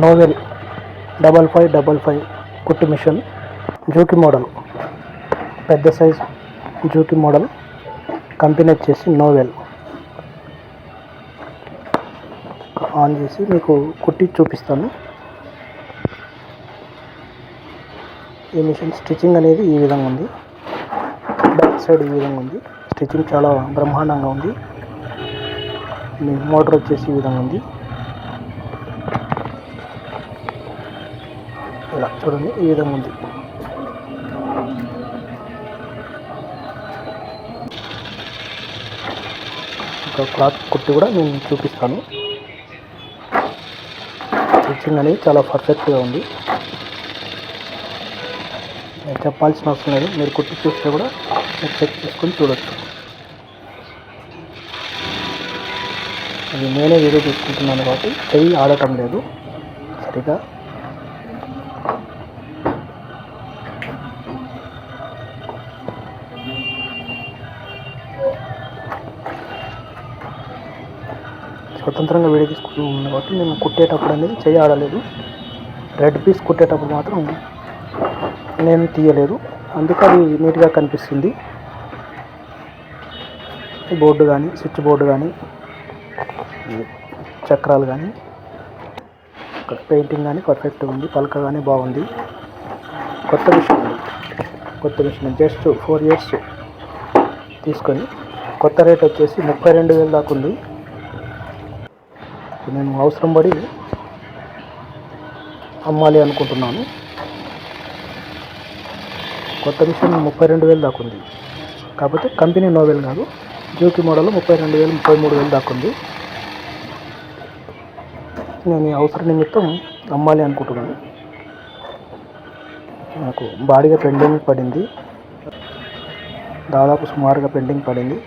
Novel double five double five కుట్టు machine Juki model. పెద్ద size Juki model company వచ్చేసి novel. On చేసి మీకు కుట్టి చూపిస్తాను. ఈ మిషన్ స్టిచ్చింగ్ అనేది ఈ విధంగా ఉంది. బ్యాక్ సైడ్ ఈ విధంగా ఉంది. స్టిచ్చింగ్ చాలా బ్రహ్మాండంగా ఉంది. మీ మోటార్ వచ్చేసి ఈ విధంగా ఉంది. ఇలా. చూడండి ఈ విధంగా ఉంది. ఒక క్లాత్ కుట్టి కూడా నేను చూపిస్తాను. స్టిచ్చింగ్ అనేది చాలా పర్ఫెక్ట్గా ఉంది. నేను చెప్పాల్సిన అవసరం లేదు. మీరు కుట్టి చూస్తే కూడా మీరు చెక్ చేసుకొని చూడొచ్చు. అది నేనే వీడియో తీసుకుంటున్నాను కాబట్టి చెయ్యి ఆడటం లేదు. సరిగా స్వతంత్రంగా వీడియో ఉంది కాబట్టి నేను కుట్టేటప్పుడు అనేది చెయ్యి ఆడలేదు రెడ్ పీస్ కుట్టేటప్పుడు మాత్రం నేను తీయలేదు. అందుకే అది నీట్గా కనిపిస్తుంది. బోర్డు కానీ స్విచ్ బోర్డు కానీ చక్రాలు కానీ ఇక్కడ పెయింటింగ్ కానీ పర్ఫెక్ట్గా ఉంది. పలక కానీ బాగుంది. కొత్త మిషన్ కొత్త మిషన్ జస్ట్ ఫోర్ ఇయర్స్ తీసుకొని కొత్త రేట్ వచ్చేసి ముప్పై రెండు వేలు దాకా ఉంది. నేను అవసరం పడి అమ్మాలి అనుకుంటున్నాను. కొత్త మిషన్ ముప్పై రెండు వేలు దాకా ఉంది. కాకపోతే కంపెనీ నోవెల్ కాదు. జ్యూకి మోడల్ ముప్పై రెండు వేలు ముప్పై మూడు వేలు దాకా ఉంది. నేను ఈ అవసర నిమిత్తం అమ్మాలి అనుకుంటున్నాను. నాకు బాడీగా పెండింగ్ పడింది. దాదాపు సుమారుగా పెండింగ్ పడింది.